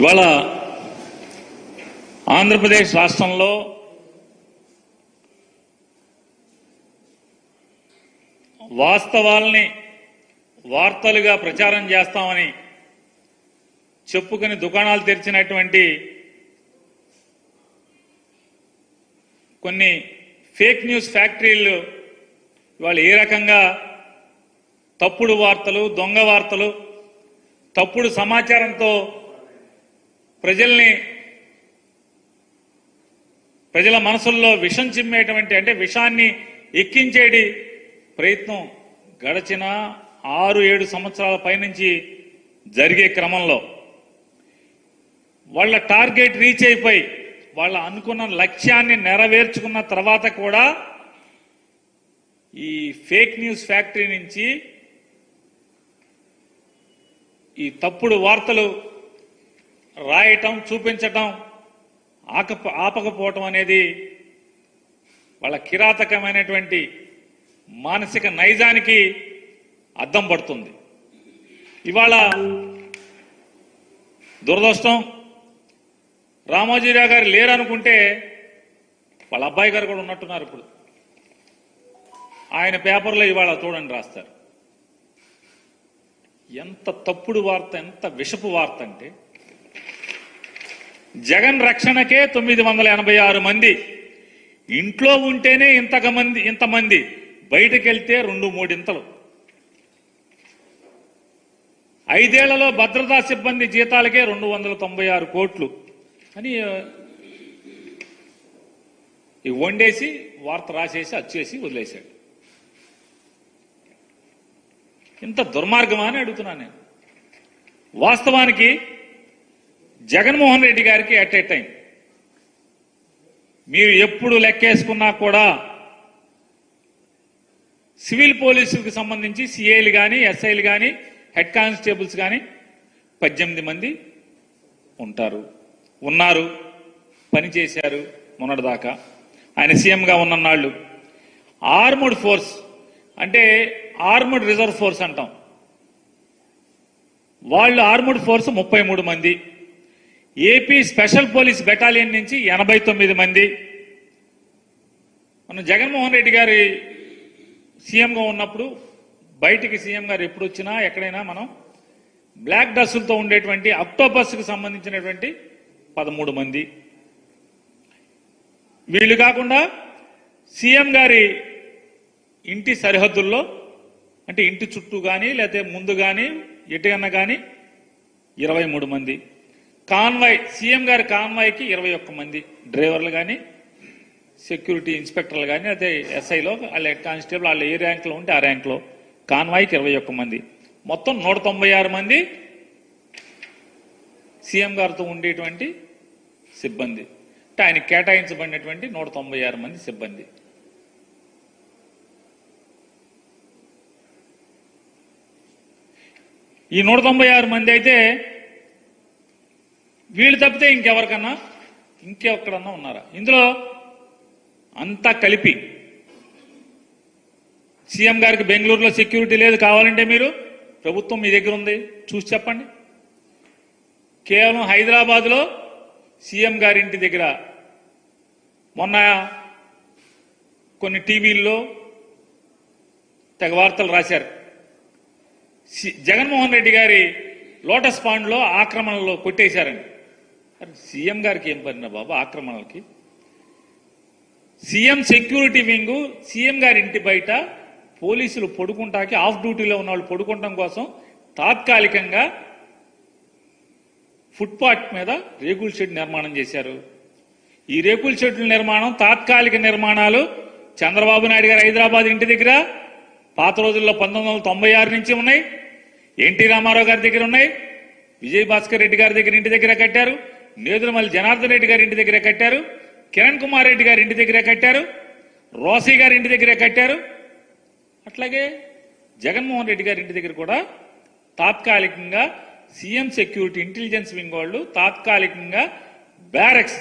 ఇవాళ ఆంధ్రప్రదేశ్ రాష్ట్రంలో వాస్తవాల్ని వార్తలుగా ప్రచారం చేస్తామని చెప్పుకుని దుకాణాలు తెరిచినటువంటి కొన్ని ఫేక్ న్యూస్ ఫ్యాక్టరీలు ఇవాళ ఏ రకంగా తప్పుడు వార్తలు దొంగ వార్తలు తప్పుడు సమాచారంతో ప్రజల్ని ప్రజల మనసుల్లో విషం చిమ్మేటువంటి అంటే విషాన్ని ఎక్కించేటి ప్రయత్నం గడచిన ఆరు ఏడు సంవత్సరాల పైనుంచి జరిగే క్రమంలో వాళ్ళ టార్గెట్ రీచ్ అయిపోయి వాళ్ళ అనుకున్న లక్ష్యాన్ని నెరవేర్చుకున్న తర్వాత కూడా ఈ ఫేక్ న్యూస్ ఫ్యాక్టరీ నుంచి ఈ తప్పుడు వార్తలు రాయటం చూపించటం ఆక ఆపకపోవటం అనేది వాళ్ళ కిరాతకమైనటువంటి మానసిక నైజానికి అద్దం పడుతుంది. ఇవాళ దురదృష్టం రామోజీరావు గారు లేరనుకుంటే వాళ్ళ అబ్బాయి గారు కూడా ఉన్నట్టున్నారు ఇప్పుడు. ఆయన పేపర్లో ఇవాళ చూడండి రాస్తారు. ఎంత తప్పుడు వార్త ఎంత విషపు వార్త అంటే జగన్ రక్షణకే తొమ్మిది వందల ఎనభై ఆరు మంది. ఇంట్లో ఉంటేనే ఇంతమంది ఇంతమంది బయటకెళ్తే రెండు మూడింతలు. ఐదేళ్ళలో భద్రతా సిబ్బంది జీతాలకే రెండు వందల తొంభై ఆరు కోట్లు. అని వండేసి వార్త రాసేసి అచ్చేసి వదిలేశాడు. ఇంత దుర్మార్గమా అని అడుగుతున్నాను నేను. వాస్తవానికి జగన్మోహన్ రెడ్డి గారికి అట్ ఏ టైం. మీరు ఎప్పుడు లెక్కేసుకున్నా కూడా సివిల్ పోలీసులకు సంబంధించి సిఐలు కానీ ఎస్ఐలు కానీ హెడ్ కానిస్టేబుల్స్ కానీ పద్దెనిమిది మంది ఉంటారు. ఉన్నారు. పనిచేశారు మొన్నటిదాకా. ఆయన సీఎంగా ఉన్ననాళ్ళు ఆర్మడ్ ఫోర్స్ అంటే ఆర్మడ్ రిజర్వ్ ఫోర్స్ అంటాం. వాళ్ళు ఆర్మడ్ ఫోర్స్ ముప్పై మూడు మంది. ఏపీ స్పెషల్ పోలీస్ బెటాలియన్ నుంచి ఎనభై తొమ్మిది మంది. మన జగన్మోహన్ రెడ్డి గారి సీఎంగా ఉన్నప్పుడు బయటికి సీఎం గారు ఎప్పుడు వచ్చినా ఎక్కడైనా మనం బ్లాక్ డ్రెస్సులతో ఉండేటువంటి అక్టోపస్కి సంబంధించినటువంటి పదమూడు మంది. వీళ్ళు కాకుండా సీఎం గారి ఇంటి సరిహద్దుల్లో అంటే ఇంటి చుట్టూ కానీ లేకపోతే ముందు కానీ ఎటుకన్నా కానీ ఇరవై మూడు మంది. కాన్వాయ్ సీఎం గారి కాన్వాయ్కి ఇరవై ఒక్క మంది డ్రైవర్లు కానీ సెక్యూరిటీ ఇన్స్పెక్టర్లు కానీ అదే ఎస్ఐలో వాళ్ళ కానిస్టేబుల్ వాళ్ళ ఏ ర్యాంక్లో ఉంటే ఆ ర్యాంక్లో కాన్వాయ్కి ఇరవై ఒక్క మంది. మొత్తం నూట తొంభై ఆరు మంది సీఎం గారితో ఉండేటువంటి సిబ్బంది. అంటే ఆయన కేటాయించబడినటువంటి నూట తొంభై ఆరు మంది సిబ్బంది. ఈ నూట తొంభై ఆరు మంది అయితే వీళ్ళు తప్పితే ఇంకెవరికన్నా? ఇంకెక్కడన్నా ఉన్నారా? ఇందులో అంతా కలిపి సీఎం గారికి బెంగళూరులో సెక్యూరిటీ లేదు కావాలంటే మీరు ప్రభుత్వం మీ దగ్గర ఉంది. చూసి చెప్పండి. కేవలం హైదరాబాద్లో సీఎం గారి ఇంటి దగ్గర మొన్న కొన్ని టీవీల్లో తెగ వార్తలు రాశారు. సి- జగన్మోహన్ రెడ్డి గారి లోటస్ పాండ్లో ఆక్రమణలో కొట్టేశారని. కానీ సీఎం గారికి ఏం పడిన బాబు? ఆక్రమణలకి. సీఎం సెక్యూరిటీ వింగ్ సీఎం గారి ఇంటి బయట పోలీసులు పడుకుంటాకి ఆఫ్ డ్యూటీలో ఉన్న వాళ్ళు పడుకుంటాం కోసం తాత్కాలికంగా ఫుట్పాత్ మీద రేకుల షెడ్ నిర్మాణం చేశారు. ఈ రేకుల షెడ్ల నిర్మాణం తాత్కాలిక నిర్మాణాలు చంద్రబాబు నాయుడు గారు హైదరాబాద్ ఇంటి దగ్గర పాత రోజుల్లో పంతొమ్మిది వందల తొంభై ఆరు నుంచి ఉన్నాయి. ఎన్టీ రామారావు గారి దగ్గర ఉన్నాయి. విజయ్ భాస్కర్ రెడ్డి గారి దగ్గర ఇంటి దగ్గర కట్టారు. నేదురుమల్లి జనార్దన్ రెడ్డి గారి ఇంటి దగ్గర కట్టారు. కిరణ్ కుమార్ రెడ్డి గారి ఇంటి దగ్గర కట్టారు. రోసీ గారి ఇంటి దగ్గర కట్టారు. అట్లాగే జగన్మోహన్ రెడ్డి గారి ఇంటి దగ్గర కూడా తాత్కాలికంగా సీఎం సెక్యూరిటీ ఇంటెలిజెన్స్ వింగ్ వాళ్ళు తాత్కాలికంగా బ్యారక్స్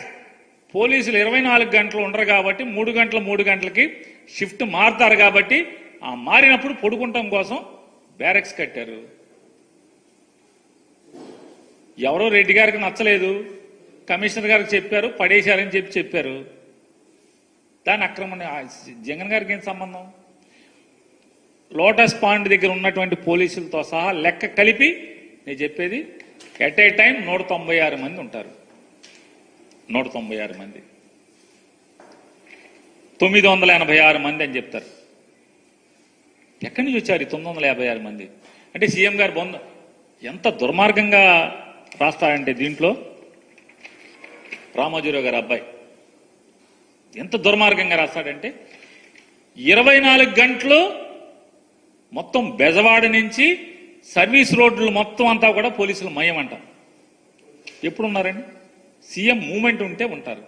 పోలీసులు ఇరవై నాలుగు గంటలు ఉండరు కాబట్టి మూడు గంటల మూడు గంటలకి షిఫ్ట్ మారుతారు కాబట్టి ఆ మారినప్పుడు పడుకుంటాం కోసం బ్యారక్స్ కట్టారు. ఎవరో రెడ్డి గారికి నచ్చలేదు. కమిషనర్ గారికి చెప్పారు పడేశారని చెప్పి చెప్పారు. దాని అక్రమణ జగన్ గారికి ఏం సంబంధం? లోటస్ పాండ్ దగ్గర ఉన్నటువంటి పోలీసులతో సహా లెక్క కలిపి నేను చెప్పేది ఎట్ ఏ టైం నూట తొంభై ఆరు మంది ఉంటారు. నూట తొంభై ఆరు మంది. తొమ్మిది వందల ఎనభై ఆరు మంది అని చెప్తారు. ఎక్కడి నుంచి వచ్చారు తొమ్మిది వందల యాభై ఆరు మంది? అంటే సీఎం గారు బొంద ఎంత దుర్మార్గంగా రాస్తారంటే దీంట్లో? రామోజీరావు గారు అబ్బాయి. ఎంత దుర్మార్గంగా రాస్తాడంటే ఇరవై నాలుగు గంటలు మొత్తం బెజవాడ నుంచి సర్వీస్ రోడ్లు మొత్తం అంతా కూడా పోలీసులు మయం అంట ఎప్పుడు ఉన్నారండి సీఎం మూమెంట్ ఉంటే ఉంటారు.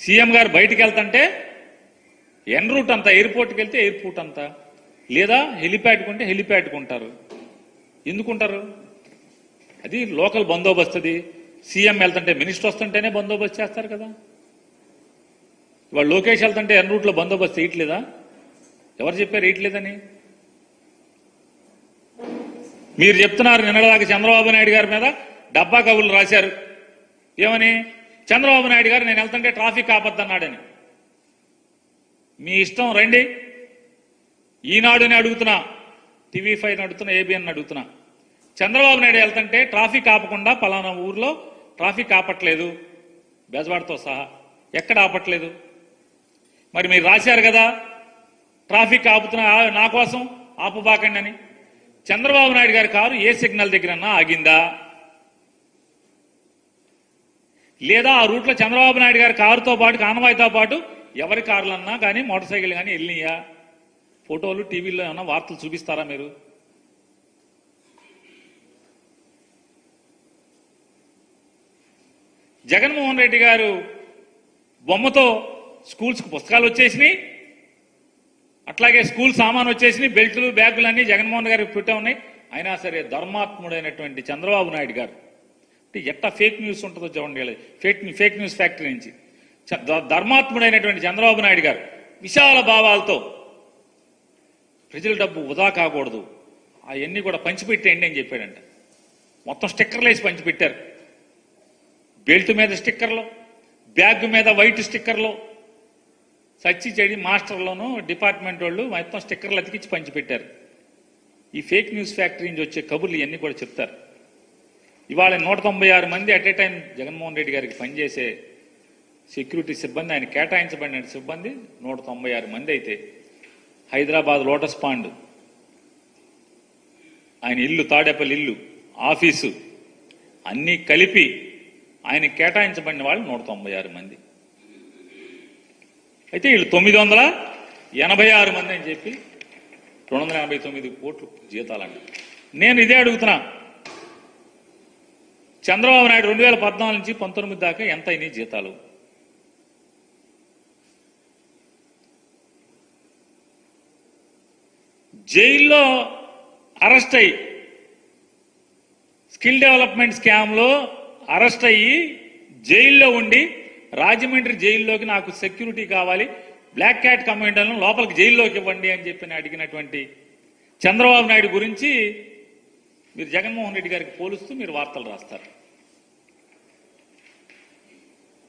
సీఎం గారు బయటికి వెళ్తుంటే ఎన్ రూట్ అంతా ఎయిర్పోర్ట్కి వెళ్తే ఎయిర్పోర్ట్ అంతా లేదా హెలిప్యాడ్కి ఉంటే హెలిప్యాడ్కి ఉంటారు. ఎందుకుంటారు? అది లోకల్ బందోబస్తు అది సీఎం వెళ్తుంటే మినిస్టర్ వస్తుంటేనే బందోబస్తు చేస్తారు కదా. ఇవాళ లోకేష్ వెళ్తుంటే ఎన్ రూట్లో బందోబస్తు ఇయట్లేదా ఎవరు చెప్పారు ఇయట్లేదని మీరు చెప్తున్నారు నిన్నటిదాకా చంద్రబాబు నాయుడు గారి మీద డబ్బా కబుర్లు రాశారు. ఏమని? చంద్రబాబు నాయుడు గారు నేను వెళ్తుంటే ట్రాఫిక్ ఆపద్దన్నాడని. మీ ఇష్టం రండి. ఈనాడుని అడుగుతున్నా టీవీ ఫైవ్ అడుగుతున్నా ఏబిఎన్ అడుగుతున్నా. చంద్రబాబు నాయుడు వెళ్తుంటే ట్రాఫిక్ ఆపకుండా పలానా ఊర్లో ట్రాఫిక్ ఆపట్లేదు బెజవాడతో సహా. ఎక్కడ ఆపట్లేదు? మరి మీరు రాశారు కదా ట్రాఫిక్ ఆపుతున్నా నా కోసం ఆపబాకండి అని. చంద్రబాబు నాయుడు గారి కారు ఏ సిగ్నల్ దగ్గరన్నా ఆగిందా? లేదా ఆ రూట్లో చంద్రబాబు నాయుడు గారి కారుతో పాటు కానవాయితో పాటు ఎవరి కార్లన్నా కానీ మోటార్ సైకిల్ కానీ వెళ్ళినాయా? ఫోటోలు టీవీలో ఏమన్నా వార్తలు చూపిస్తారా మీరు? జగన్మోహన్ రెడ్డి గారు బొమ్మతో స్కూల్స్కి పుస్తకాలు వచ్చేసినాయి. అట్లాగే స్కూల్ సామాన్ వచ్చేసినాయి. బెల్టులు బ్యాగులు అన్నీ జగన్మోహన్ గారికి పెట్టే ఉన్నాయి. అయినా సరే ధర్మాత్ముడైనటువంటి చంద్రబాబు నాయుడు గారు. అంటే ఎట్లా ఫేక్ న్యూస్ ఉంటుందో చూడండి ఫేక్ ఫేక్ న్యూస్ ఫ్యాక్టరీ నుంచి. ధర్మాత్ముడైనటువంటి చంద్రబాబు నాయుడు గారు విశాల భావాలతో ప్రజల డబ్బు వృధా కాకూడదు. అవన్నీ కూడా పంచిపెట్టేయండి అని చెప్పాడంట. మొత్తం స్టిక్కర్లు వేసి పంచిపెట్టారు. బెల్ట్ మీద స్టిక్కర్లు బ్యాగ్ మీద వైట్ స్టిక్కర్లు. సచ్చి చెడి మాస్టర్లోనూ డిపార్ట్మెంట్ వాళ్ళు మొత్తం స్టిక్కర్లు అతికించి పంచిపెట్టారు. ఈ ఫేక్ న్యూస్ ఫ్యాక్టరీ నుంచి వచ్చే కబుర్లు ఇవన్నీ కూడా చెప్తారు. ఇవాళ నూట తొంభై ఆరు మంది at a time Jaganmohan Reddy గారికి పనిచేసే సెక్యూరిటీ సిబ్బంది ఆయన కేటాయించబడిన సిబ్బంది నూట తొంభై ఆరు మంది అయితే. హైదరాబాద్ లోటస్ పాండ్ ఆయన ఇల్లు తాడేపల్లి ఇల్లు ఆఫీసు అన్నీ కలిపి ఆయన కేటాయించబడిన వాళ్ళు నూట తొంభై ఆరు మంది. అయితే వీళ్ళు తొమ్మిది వందల ఎనభై ఆరు మంది అని చెప్పి రెండు వందల ఎనభై తొమ్మిది కోట్లు జీతాలండి నేను ఇదే అడుగుతున్నా. చంద్రబాబు నాయుడు రెండు వేల పద్నాలుగు నుంచి పంతొమ్మిది దాకా ఎంత అయినాయి జీతాలు? జైల్లో అరెస్ట్ అయ్యి స్కిల్ డెవలప్మెంట్ స్కామ్లో అరెస్ట్ అయ్యి జైల్లో ఉండి రాజమండ్రి జైల్లోకి నాకు సెక్యూరిటీ కావాలి బ్లాక్ క్యాట్ కమాండర్లను లోపలికి జైల్లోకి ఇవ్వండి అని చెప్పి అడిగినటువంటి చంద్రబాబు నాయుడు గురించి మీరు జగన్మోహన్ రెడ్డి గారికి పోలుస్తూ మీరు వార్తలు రాస్తారు.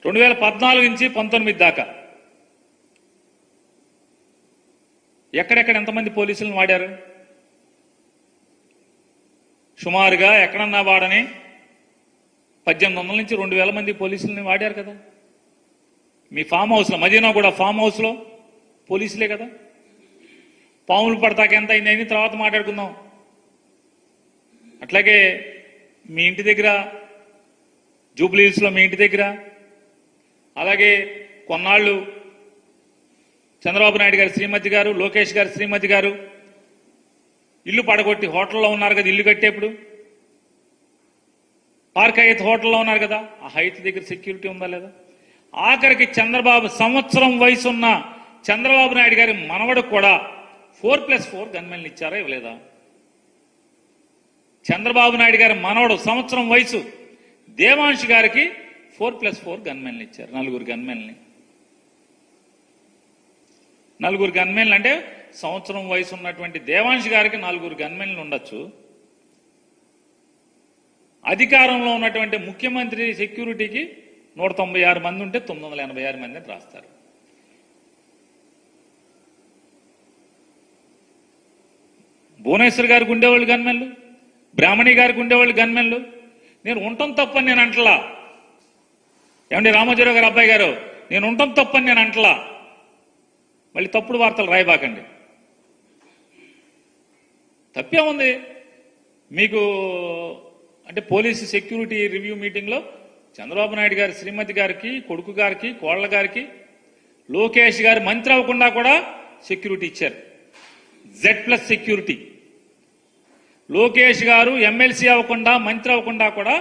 రెండు వేల పద్నాలుగు నుంచి పంతొమ్మిది దాకా ఎక్కడెక్కడ ఎంతమంది పోలీసులను వాడారు? సుమారుగా ఎక్కడన్నా వాడని పద్దెనిమిది వందల నుంచి రెండు వేల మంది పోలీసులని వాడారు కదా. మీ ఫామ్ హౌస్లో మదీనా కూడా ఫామ్ హౌస్లో పోలీసులే కదా. పాములు పడతాక ఎంత అయింది తర్వాత మాట్లాడుకుందాం. అట్లాగే మీ ఇంటి దగ్గర జూబ్లీహిల్స్లో మీ ఇంటి దగ్గర అలాగే కొన్నాళ్ళు చంద్రబాబు నాయుడు గారు శ్రీమతి గారు లోకేష్ గారు శ్రీమతి గారు ఇల్లు పడగొట్టి హోటల్లో ఉన్నారు కదా ఇల్లు కట్టేప్పుడు. పార్క్ హైత్ హోటల్లో ఉన్నారు కదా ఆ హైత్ దగ్గర సెక్యూరిటీ ఉందా లేదా? ఆఖరికి చంద్రబాబు సంవత్సరం వయసు ఉన్న చంద్రబాబు నాయుడు గారి మనవడు కూడా ఫోర్ ప్లస్ ఫోర్ గన్మెన్లు ఇచ్చారా ఇవ్వలేదా? చంద్రబాబు నాయుడు గారి మనవడు సంవత్సరం వయసు దేవాంశ్ గారికి ఫోర్ ప్లస్ ఫోర్ గన్మెన్లు ఇచ్చారు నలుగురు గన్మెన్లని. నలుగురు గన్మెన్లు అంటే సంవత్సరం వయసు ఉన్నటువంటి దేవాంశ్ గారికి నలుగురు గన్మెన్లు ఉండొచ్చు. అధికారంలో ఉన్నటువంటి ముఖ్యమంత్రి సెక్యూరిటీకి నూట తొంభై ఆరు మంది ఉంటే తొమ్మిది వందల ఎనభై ఆరు మంది రాస్తారు. భువనేశ్వర్ గారికి ఉండేవాళ్ళు గన్మెన్లు బ్రాహ్మణి గారికి ఉండేవాళ్ళు గన్మెన్లు. నేను ఉండటం తప్పని నేను అంటలా. ఏమండి రామోజీరావు గారు అబ్బాయి గారు నేను ఉండటం తప్పని నేను అంటలా. మళ్ళీ తప్పుడు వార్తలు రాయబాకండి. తప్పేముంది? మీకు అంటే పోలీసు సెక్యూరిటీ రివ్యూ మీటింగ్లో చంద్రబాబు నాయుడు గారి శ్రీమతి గారికి కొడుకు గారికి కోళ్ళ గారికి లోకేష్ గారు మంత్రి అవ్వకుండా కూడా సెక్యూరిటీ ఇచ్చారు. జెడ్ ప్లస్ సెక్యూరిటీ లోకేష్ గారు ఎమ్మెల్సీ అవ్వకుండా మంత్రి అవ్వకుండా కూడా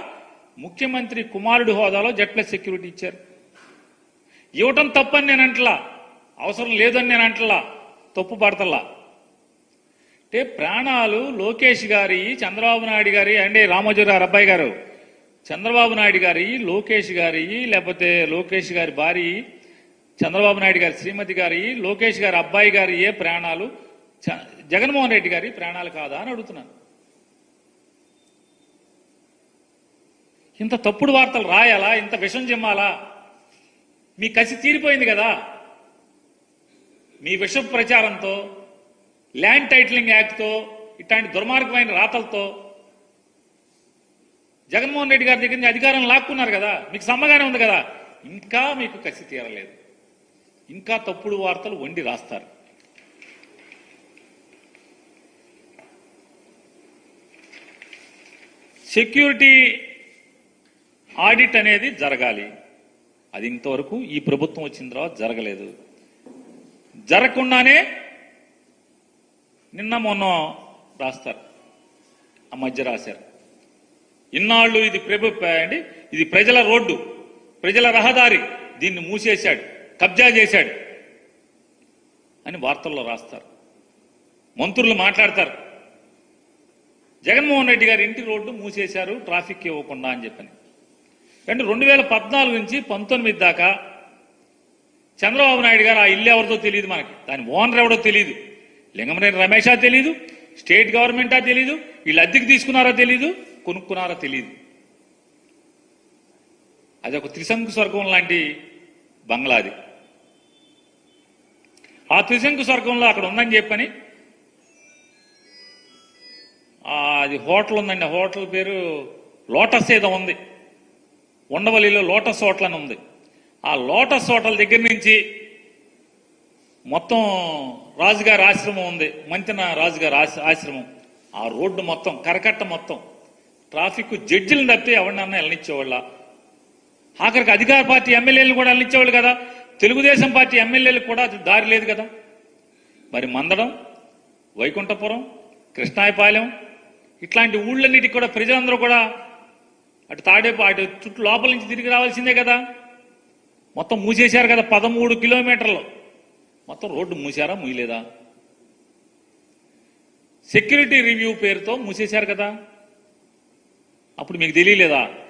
ముఖ్యమంత్రి కుమారుడి హోదాలో జెడ్ ప్లస్ సెక్యూరిటీ ఇచ్చారు. ఇవ్వటం తప్పని నేను అంటలా అవసరం లేదని నేను అంటలా తప్పు పడతలా అంటే ప్రాణాలు లోకేష్ గారి చంద్రబాబు నాయుడు గారి అంటే రామోజీ గారు అబ్బాయి గారు. చంద్రబాబు నాయుడు గారి లోకేష్ గారి లేకపోతే లోకేష్ గారి భార్య చంద్రబాబు నాయుడు గారి శ్రీమతి గారి లోకేష్ గారి అబ్బాయి గారి ఏ ప్రాణాలు? చ- జగన్మోహన్ రెడ్డి గారి ప్రాణాలు కాదా అని అడుగుతున్నాను. ఇంత తప్పుడు వార్తలు రాయాలా? ఇంత విషం చిమ్మాలా? మీ కసి తీరిపోయింది కదా? మీ విష ప్రచారంతో ల్యాండ్ టైటిలింగ్ యాక్ట్తో ఇట్లాంటి దుర్మార్గమైన రాతలతో జగన్మోహన్ రెడ్డి గారి దగ్గర అధికారం లాక్కున్నారు కదా మీకు సమ్మగానే ఉంది కదా. ఇంకా మీకు కసి తీరలేదు. ఇంకా తప్పుడు వార్తలు వండి రాస్తారు. సెక్యూరిటీ ఆడిట్ అనేది జరగాలి. అది ఇంతవరకు ఈ ప్రభుత్వం వచ్చిన తర్వాత జరగలేదు. జరగకుండానే నిన్న మొన్న రాస్తారు. ఆ మధ్య రాశారు. ఇన్నాళ్ళు ఇది ప్రభు అండి ఇది ప్రజల రోడ్డు ప్రజల రహదారి. దీన్ని మూసేశాడు కబ్జా చేశాడు అని వార్తల్లో రాస్తారు. మంత్రులు మాట్లాడతారు. జగన్మోహన్ రెడ్డి గారి ఇంటి రోడ్డు మూసేశారు ట్రాఫిక్ ఇవ్వకుండా అని చెప్పని. అంటే రెండు వేల పద్నాలుగు నుంచి పంతొమ్మిది దాకా చంద్రబాబు నాయుడు గారు ఆ ఇల్లు ఎవరితో తెలియదు మనకి. దాని ఓనర్ ఎవడో తెలియదు. లింగమనేని రమేషా తెలియదు స్టేట్ గవర్నమెంటా తెలియదు వీళ్ళు అద్దెకి తీసుకున్నారో తెలియదు కొనుక్కున్నారో తెలియదు అది ఒక త్రిశంకు స్వర్గం లాంటి బంగ్లాది ఆ త్రిశంకు స్వర్గంలో అక్కడ ఉందని చెప్పని అది హోటల్ ఉందండి ఆ హోటల్ పేరు లోటస్ ఏదో ఉంది. ఉండవల్లిలో లోటస్ హోటల్ అని ఉంది. ఆ లోటస్ హోటల్ దగ్గర నుంచి మొత్తం రాజుగారి ఆశ్రమం ఉంది మంతెన రాజుగారి ఆశ- ఆశ్రమం. ఆ రోడ్డు మొత్తం కరకట్ట మొత్తం. ట్రాఫిక్ జడ్జిలను తప్పితే ఎవరినన్నా వెళ్ళనిచ్చేవాళ్ళ ఆఖరికి అధికార పార్టీ ఎమ్మెల్యేలు కూడా వెళ్ళనిచ్చేవాళ్ళు కదా? తెలుగుదేశం పార్టీ ఎమ్మెల్యేలు కూడా అది దారి లేదు కదా? మరి మందడం వైకుంఠపురం కృష్ణాయపాలెం ఇట్లాంటి ఊళ్ళన్నిటికి కూడా ప్రజలందరూ కూడా అటు తాడేపు అటు చుట్టూ లోపల నుంచి తిరిగి రావాల్సిందే కదా? మొత్తం మూసేశారు కదా పదమూడు కిలోమీటర్లు. మొత్తం రోడ్డు మూసారా మూయలేదా? సెక్యూరిటీ రివ్యూ పేరుతో మూసేశారు కదా? అప్పుడు మీకు తెలియలేదా?